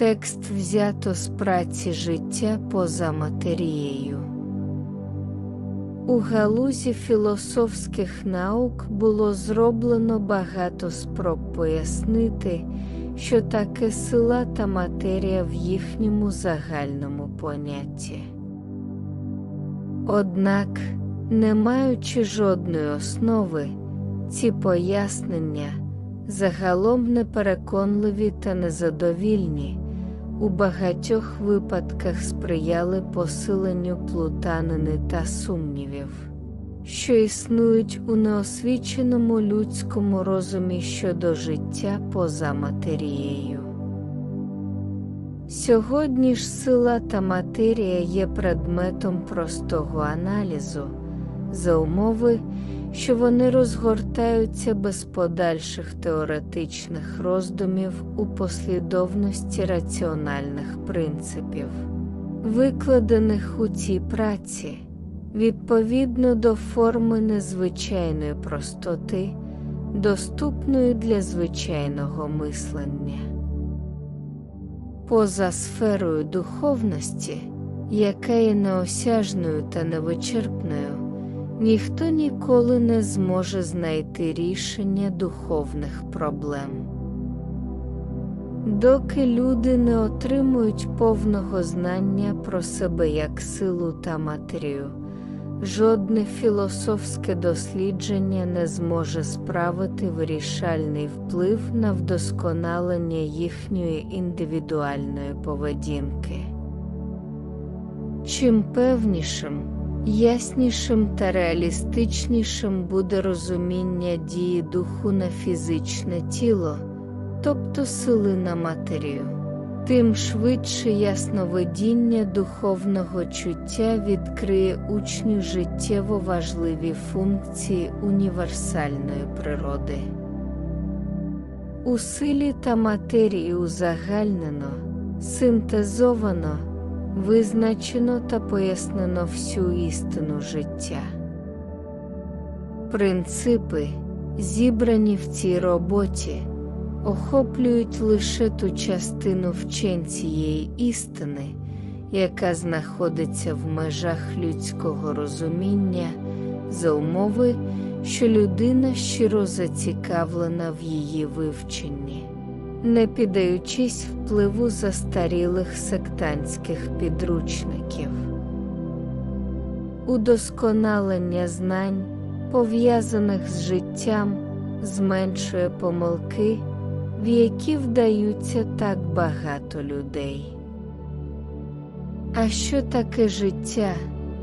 Текст взято з праці життя поза матерією. У галузі філософських наук було зроблено багато спроб пояснити, що таке сила та матерія в їхньому загальному понятті. Однак, не маючи жодної основи, ці пояснення загалом непереконливі та незадовільні, у багатьох випадках сприяли посиленню плутанини та сумнівів, що існують у неосвіченому людському розумі щодо життя поза матерією. Сьогодні ж сила та матерія є предметом простого аналізу, за умови, що вони розгортаються без подальших теоретичних роздумів у послідовності раціональних принципів, викладених у цій праці, відповідно до форми незвичайної простоти, доступної для звичайного мислення. Поза сферою духовності, яка є неосяжною та невичерпною, ніхто ніколи не зможе знайти рішення духовних проблем. Доки люди не отримують повного знання про себе як силу та матерію, жодне філософське дослідження не зможе справити вирішальний вплив на вдосконалення їхньої індивідуальної поведінки. Чим певнішим, яснішим та реалістичнішим буде розуміння дії духу на фізичне тіло, тобто сили на матерію, тим швидше ясновидіння духовного чуття відкриє учню життєво важливі функції універсальної природи. У силі та матерії узагальнено, синтезовано визначено та пояснено всю істину життя. Принципи, зібрані в цій роботі, охоплюють лише ту частину вчень цієї істини, яка знаходиться в межах людського розуміння, за умови, що людина щиро зацікавлена в її вивченні не піддаючись впливу застарілих сектантських підручників. Удосконалення знань, пов'язаних з життям, зменшує помилки, в які вдаються так багато людей. А що таке життя,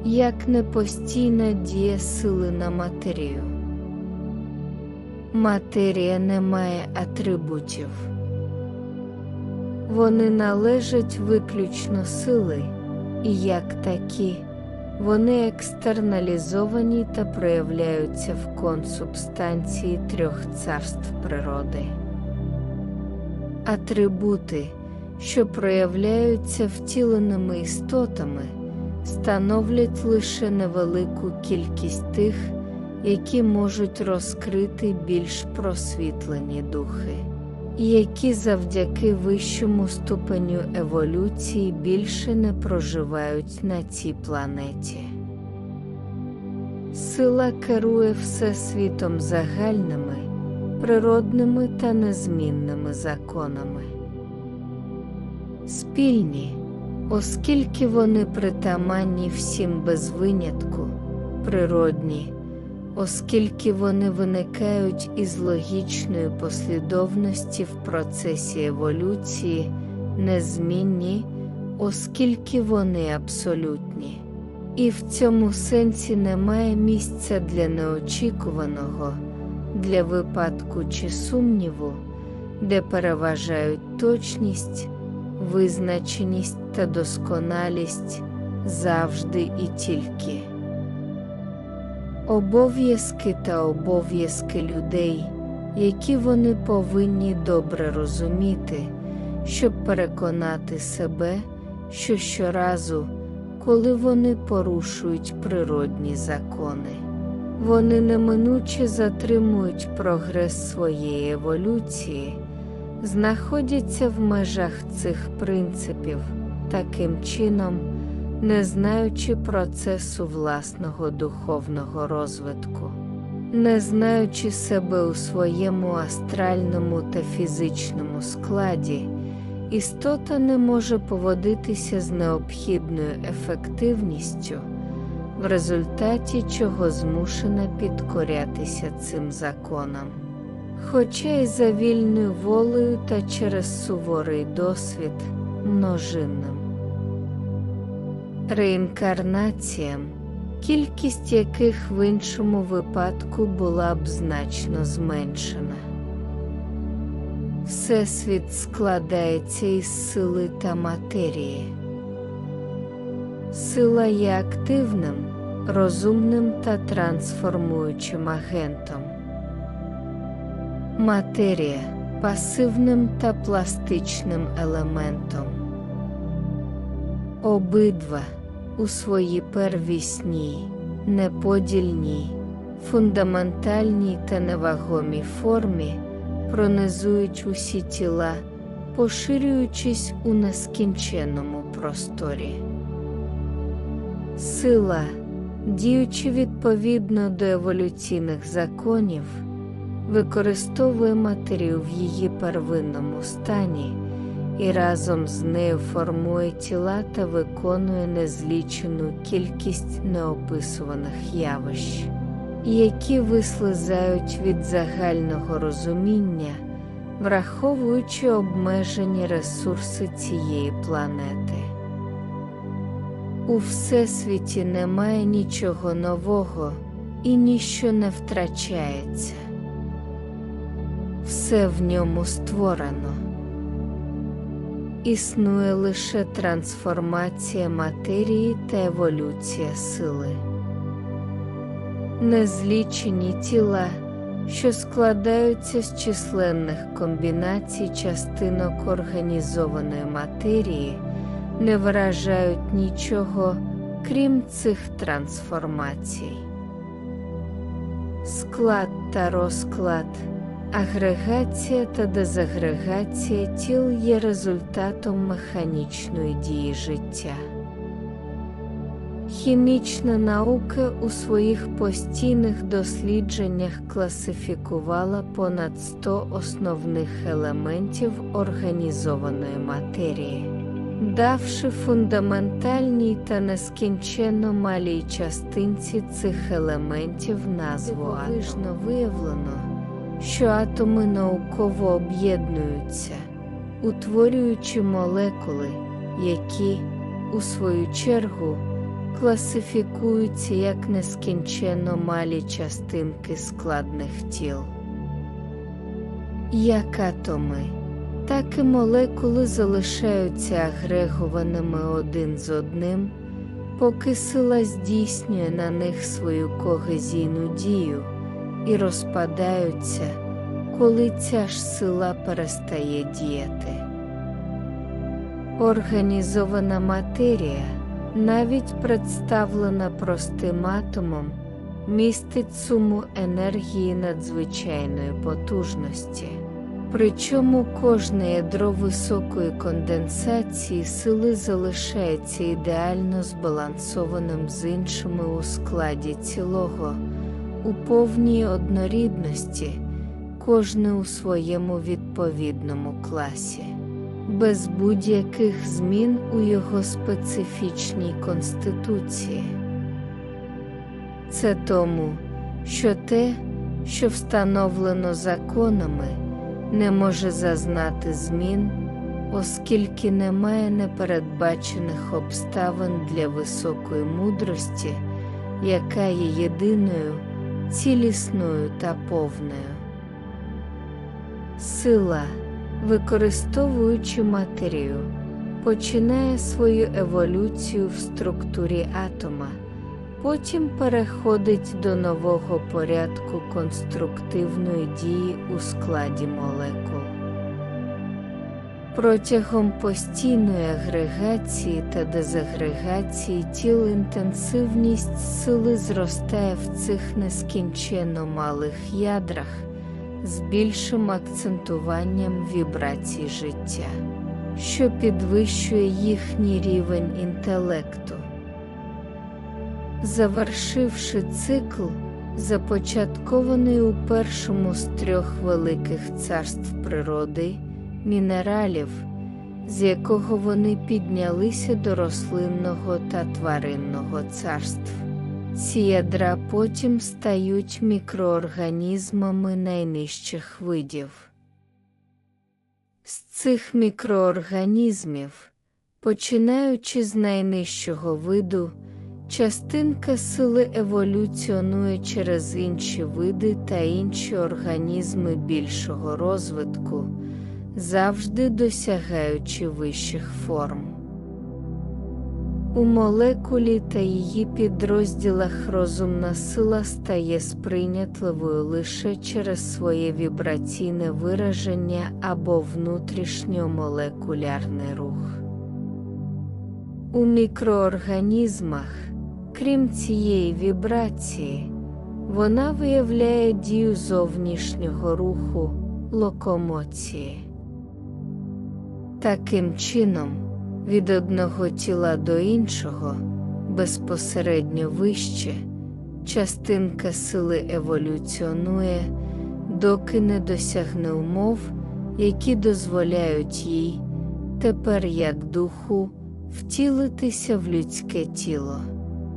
як не постійна дія сили на матерію? Матерія не має атрибутів. Вони належать виключно сили, і як такі, вони екстерналізовані та проявляються в консубстанції трьох царств природи. Атрибути, що проявляються втіленими істотами, становлять лише невелику кількість тих, які можуть розкрити більш просвітлені духи які завдяки вищому ступеню еволюції більше не проживають на цій планеті. Сила керує всесвітом загальними, природними та незмінними законами. Спільні, оскільки вони притаманні всім без винятку, природні оскільки вони виникають із логічної послідовності в процесі еволюції, незмінні, оскільки вони абсолютні. І в цьому сенсі немає місця для неочікуваного, для випадку чи сумніву, де переважають точність, визначеність та досконалість завжди і тільки. Обов'язки та обов'язки людей, які вони повинні добре розуміти, щоб переконати себе, що щоразу, коли вони порушують природні закони, вони неминуче затримують прогрес своєї еволюції, знаходяться в межах цих принципів, таким чином, не знаючи процесу власного духовного розвитку. Не знаючи себе у своєму астральному та фізичному складі, істота не може поводитися з необхідною ефективністю, в результаті чого змушена підкорятися цим законам. Хоча й за вільною волею та через суворий досвід множинним. Реінкарнаціям кількість яких в іншому випадку була б значно зменшена. Всесвіт складається із сили та матерії. Сила є активним, розумним та трансформуючим агентом. Матерія пасивним та пластичним елементом. Обидва у своїй первісній, неподільній, фундаментальній та невагомій формі пронизують усі тіла, поширюючись у нескінченному просторі. Сила, діючи відповідно до еволюційних законів, використовує матерію в її первинному стані і разом з нею формує тіла та виконує незлічену кількість неописуваних явищ, які вислизають від загального розуміння, враховуючи обмежені ресурси цієї планети. У Всесвіті немає нічого нового і ніщо не втрачається. Все в ньому створено. Існує лише трансформація матерії та еволюція сили. Незлічені тіла, що складаються з численних комбінацій частинок організованої матерії, не виражають нічого, крім цих трансформацій. Склад та розклад. Агрегація та дезагрегація тіл є результатом механічної дії життя. Хімічна наука у своїх постійних дослідженнях класифікувала понад 100 основних елементів організованої матерії, давши фундаментальній та нескінченно малій частинці цих елементів назву атом. виявлено що атоми науково об'єднуються, утворюючи молекули, які, у свою чергу, класифікуються як нескінченно малі частинки складних тіл. Як атоми, так і молекули залишаються агрегованими один з одним, поки сила здійснює на них свою когезійну дію і розпадаються, коли ця ж сила перестає діяти. Організована матерія, навіть представлена простим атомом, містить суму енергії надзвичайної потужності. Причому кожне ядро високої конденсації сили залишається ідеально збалансованим з іншими у складі цілого у повній однорідності, кожне у своєму відповідному класі, без будь-яких змін у його специфічній конституції. Це тому, що те, що встановлено законами, не може зазнати змін, оскільки немає непередбачених обставин для високої мудрості, яка є єдиною цілісною та повною. Сила, використовуючи матерію, починає свою еволюцію в структурі атома, потім переходить до нового порядку конструктивної дії у складі молекул. Протягом постійної агрегації та дезагрегації тіл інтенсивність сили зростає в цих нескінченно малих ядрах, з більшим акцентуванням вібрацій життя, що підвищує їхній рівень інтелекту. Завершивши цикл, започаткований у першому з трьох великих царств природи, мінералів, з якого вони піднялися до рослинного та тваринного царств. Ці ядра потім стають мікроорганізмами найнижчих видів. З цих мікроорганізмів, починаючи з найнижчого виду, частинка сили еволюціонує через інші види та інші організми більшого розвитку, завжди досягаючи вищих форм. У молекулі та її підрозділах розумна сила стає сприйнятливою лише через своє вібраційне вираження або внутрішньомолекулярний рух. У мікроорганізмах, крім цієї вібрації, вона виявляє дію зовнішнього руху локомоції. Таким чином, від одного тіла до іншого, безпосередньо вище, частинка сили еволюціонує, доки не досягне умов, які дозволяють їй, тепер як духу, втілитися в людське тіло,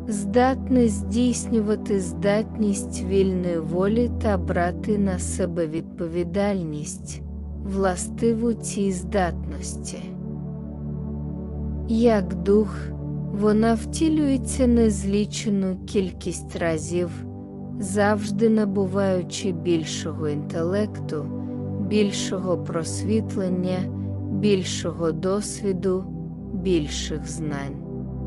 здатне здійснювати здатність вільної волі та брати на себе відповідальність, властиву цій здатності. Як дух, вона втілюється незлічену кількість разів, завжди набуваючи більшого інтелекту, більшого просвітлення, більшого досвіду, більших знань,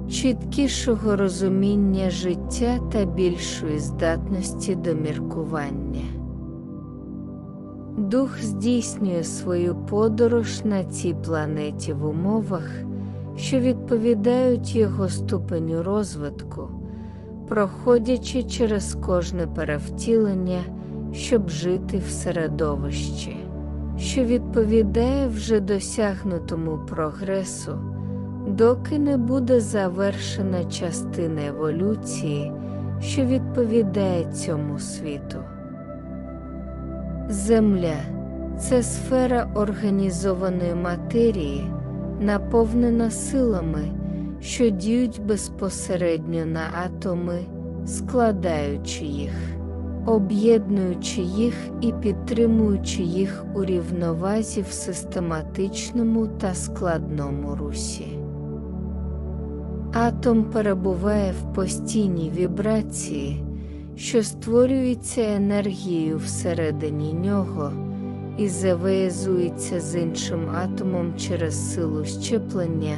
чіткішого розуміння життя та більшої здатності до міркування. Дух здійснює свою подорож на цій планеті в умовах що відповідають його ступеню розвитку, проходячи через кожне перевтілення, щоб жити в середовищі, що відповідає вже досягнутому прогресу, доки не буде завершена частина еволюції, що відповідає цьому світу. Земля це сфера організованої матерії наповнена силами, що діють безпосередньо на атоми, складаючи їх, об'єднуючи їх і підтримуючи їх у рівновазі в систематичному та складному русі. Атом перебуває в постійній вібрації, що створюється енергією всередині нього і завиязується з іншим атомом через силу щеплення,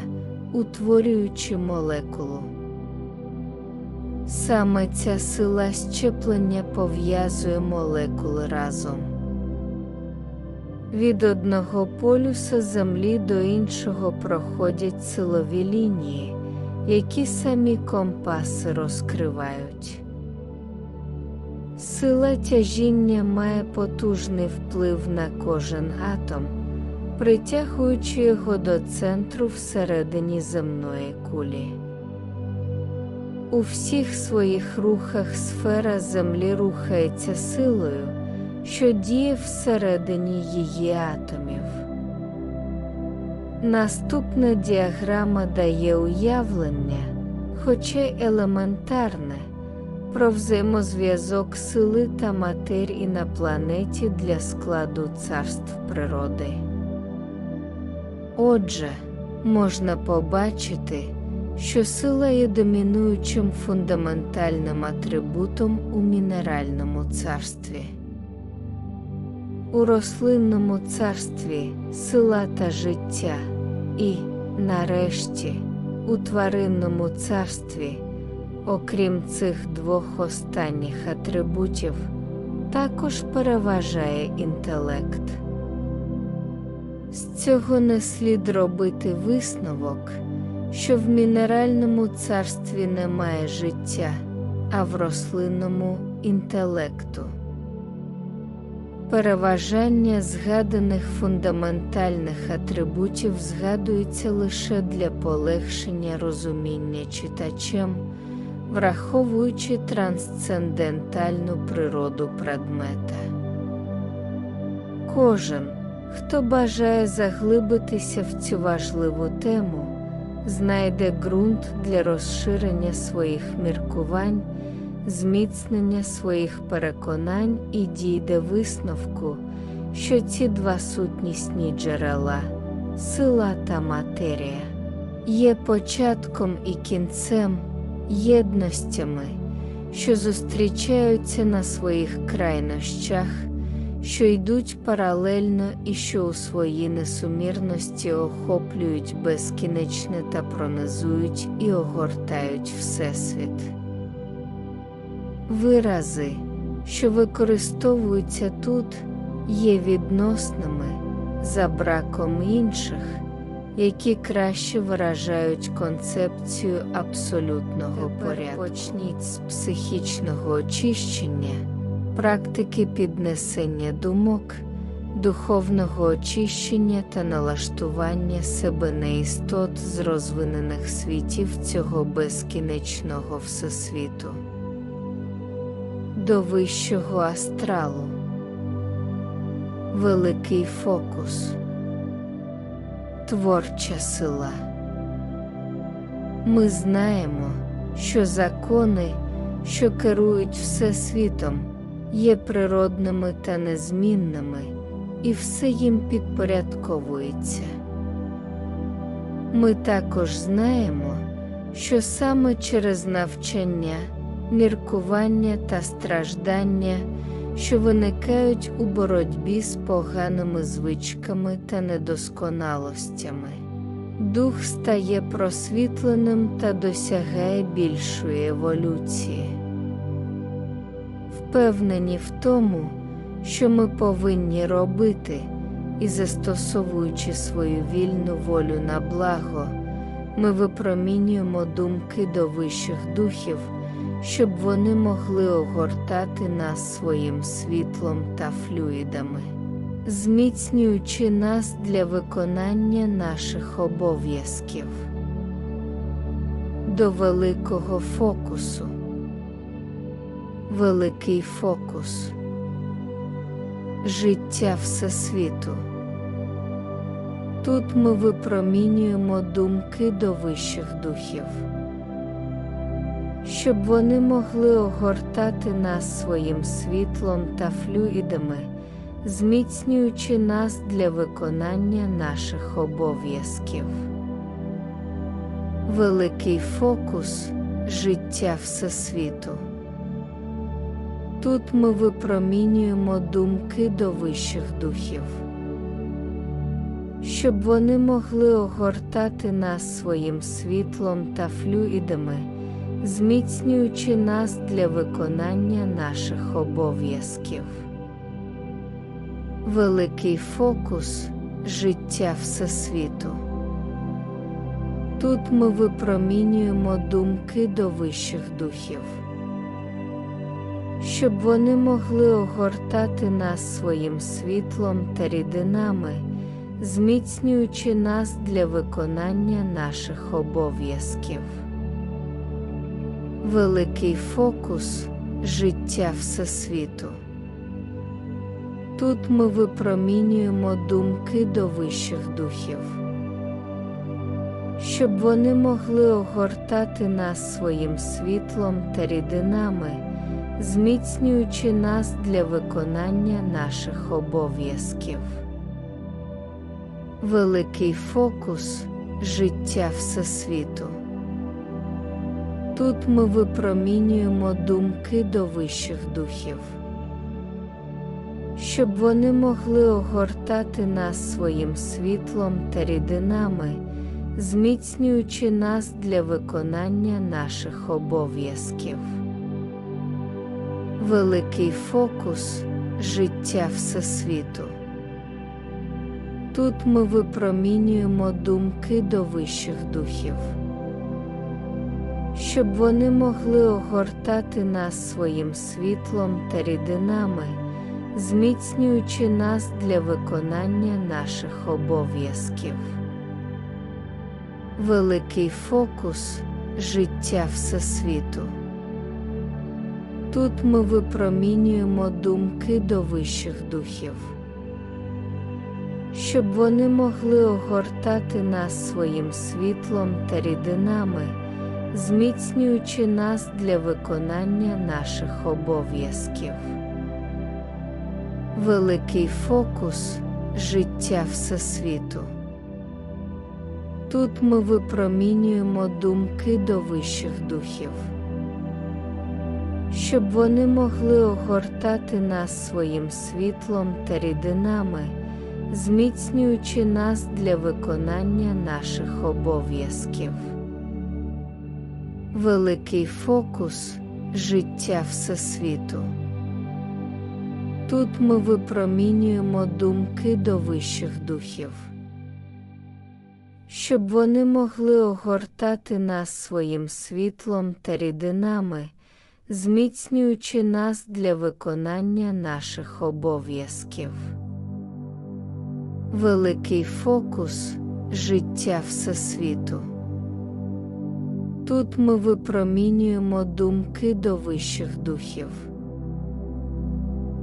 утворюючи молекулу. Саме ця сила щеплення пов'язує молекули разом. Від одного полюса Землі до іншого проходять силові лінії, які самі компаси розкривають. Сила тяжіння має потужний вплив на кожен атом, притягуючи його до центру всередині земної кулі. У всіх своїх рухах сфера Землі рухається силою, що діє всередині її атомів. Наступна діаграма дає уявлення, хоча й елементарне про взаємозв'язок сили та матерії на планеті для складу царств природи. Отже, можна побачити, що сила є домінуючим фундаментальним атрибутом у мінеральному царстві. У рослинному царстві сила та життя, і, нарешті, у тваринному царстві окрім цих двох останніх атрибутів, також переважає інтелект. З цього не слід робити висновок, що в мінеральному царстві немає життя, а в рослинному інтелекту. Переважання згаданих фундаментальних атрибутів згадується лише для полегшення розуміння читачем, враховуючи трансцендентальну природу предмета. Кожен, хто бажає заглибитися в цю важливу тему, знайде ґрунт для розширення своїх міркувань, зміцнення своїх переконань і дійде висновку, що ці два сутнісні джерела сила та матерія є початком і кінцем, єдностями, що зустрічаються на своїх крайнощах що йдуть паралельно і що у своїй несумірності охоплюють безкінечне та пронизують і огортають Всесвіт. Вирази, що використовуються тут, є відносними за браком інших, які краще виражають концепцію абсолютного порядку. Почніть з психічного очищення практики піднесення думок, духовного очищення та налаштування себе на істот з розвинених світів цього безкінечного всесвіту, до вищого астралу, великий фокус, творча сила. Ми знаємо, що закони, що керують всесвітом, є природними та незмінними, і все їм підпорядковується. Ми також знаємо, що саме через навчання, міркування та страждання, що виникають у боротьбі з поганими звичками та недосконалостями, дух стає просвітленим та досягає більшої еволюції. Впевнені в тому, що ми повинні робити, і застосовуючи свою вільну волю на благо, ми випромінюємо думки до вищих духів, щоб вони могли огортати нас своїм світлом та флюїдами, зміцнюючи нас для виконання наших обов'язків. До великого фокусу великий фокус, життя Всесвіту. Тут ми випромінюємо думки до вищих духів, щоб вони могли огортати нас своїм світлом та флюїдами, зміцнюючи нас для виконання наших обов'язків. Великий фокус життя Всесвіту. Тут ми випромінюємо думки до вищих духів, щоб вони могли огортати нас своїм світлом та флюїдами, зміцнюючи нас для виконання наших обов'язків. Великий фокус життя Всесвіту. Тут ми випромінюємо думки до вищих духів щоб вони могли огортати нас своїм світлом та рідинами, зміцнюючи нас для виконання наших обов'язків. Великий фокус життя Всесвіту. Тут ми випромінюємо думки до вищих духів, щоб вони могли огортати нас своїм світлом та рідинами зміцнюючи нас для виконання наших обов'язків. Великий фокус життя Всесвіту. Тут ми випромінюємо думки до вищих духів, щоб вони могли огортати нас своїм світлом та рідинами, зміцнюючи нас для виконання наших обов'язків. Великий фокус життя Всесвіту. Тут ми випромінюємо думки до вищих духів, щоб вони могли огортати нас своїм світлом та рідинами, зміцнюючи нас для виконання наших обов'язків. Великий фокус життя Всесвіту. Тут ми випромінюємо думки до вищих духів, щоб вони могли огортати нас своїм світлом та рідинами, зміцнюючи нас для виконання наших обов'язків. Великий фокус життя Всесвіту. Тут ми випромінюємо думки до вищих духів, щоб вони могли огортати нас своїм світлом та рідинами, зміцнюючи нас для виконання наших обов'язків. Великий фокус життя Всесвіту. Тут ми випромінюємо думки до вищих духів щоб вони могли огортати нас своїм світлом та рідинами, зміцнюючи нас для виконання наших обов'язків. Великий фокус життя Всесвіту. Тут ми випромінюємо думки до вищих духів,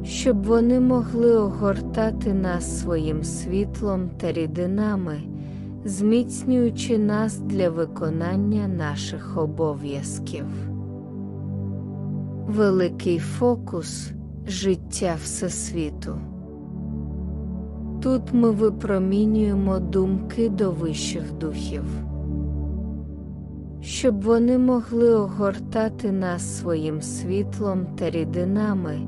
щоб вони могли огортати нас своїм світлом та рідинами зміцнюючи нас для виконання наших обов'язків. Великий фокус життя Всесвіту. Тут ми випромінюємо думки до вищих духів, щоб вони могли огортати нас своїм світлом та рідинами,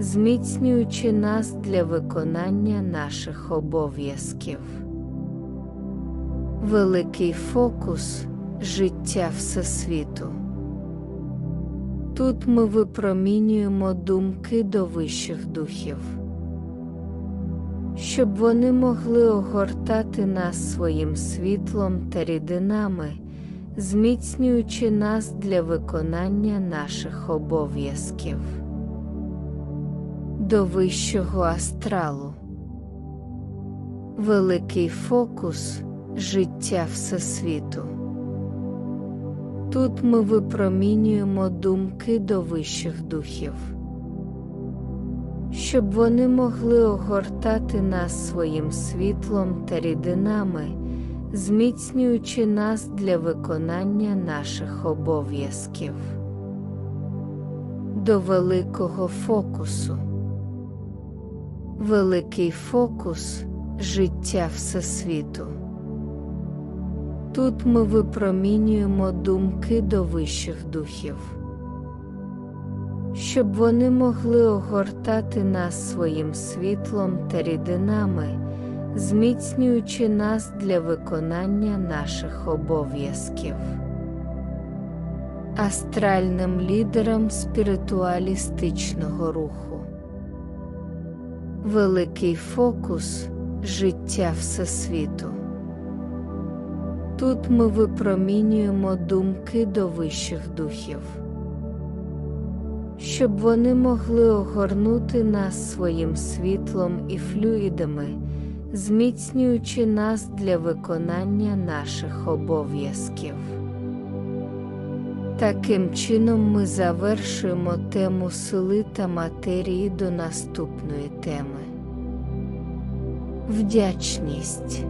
зміцнюючи нас для виконання наших обов'язків. Великий фокус життя Всесвіту. Тут ми випромінюємо думки до вищих духів, щоб вони могли огортати нас своїм світлом та рідинами, зміцнюючи нас для виконання наших обов'язків. До вищого астралу. Великий фокус життя Всесвіту. Тут ми випромінюємо думки до вищих духів, щоб вони могли огортати нас своїм світлом та рідинами, зміцнюючи нас для виконання наших обов'язків. До великого фокусу. Великий фокус життя Всесвіту. Тут ми випромінюємо думки до вищих духів, щоб вони могли огортати нас своїм світлом та рідинами, зміцнюючи нас для виконання наших обов'язків. Астральним лідерам спіритуалістичного руху. Великий фокус життя Всесвіту. Тут ми випромінюємо думки до вищих духів, щоб вони могли огорнути нас своїм світлом і флюїдами, зміцнюючи нас для виконання наших обов'язків. Таким чином ми завершуємо тему сили та матерії до наступної теми. Вдячність